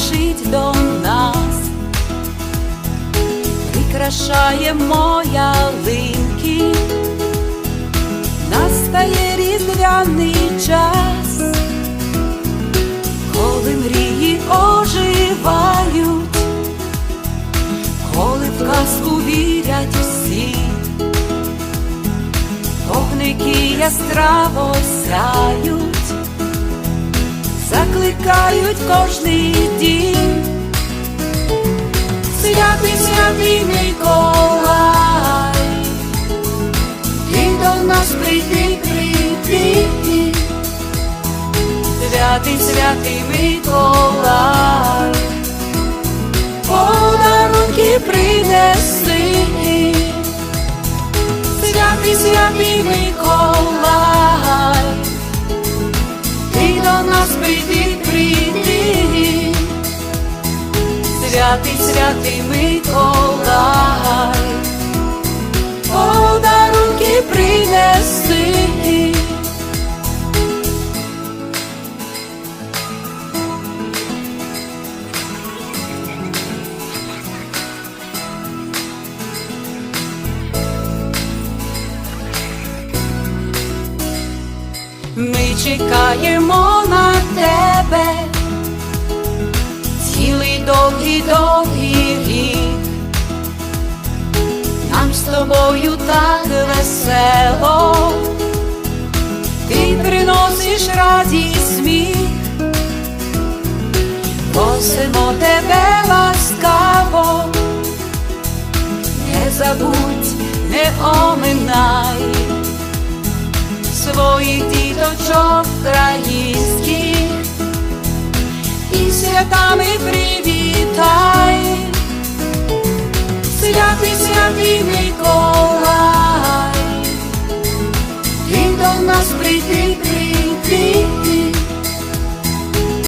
спішить до нас, прикрашаємо ялинки, настає різдвяний час, коли мрії оживають, коли в казку вірять всі. Вогники яскраво сяють, кожний дім. Святий, святий Миколай, ти до нас прийди, прийди. Святий, святий Миколай, подарунки принеси. Святий, святий Миколай, святий, святий Миколай, подарунки принеси. Ми чекаємо на тебе, довгий довгий рік. Нам з тобою так весело, ти приносиш радість сміх, просимо тебе ласкаво, не забудь, не оминай своїх діточок українських і святами привітай, святий Миколай, ти до нас прийти, прийти.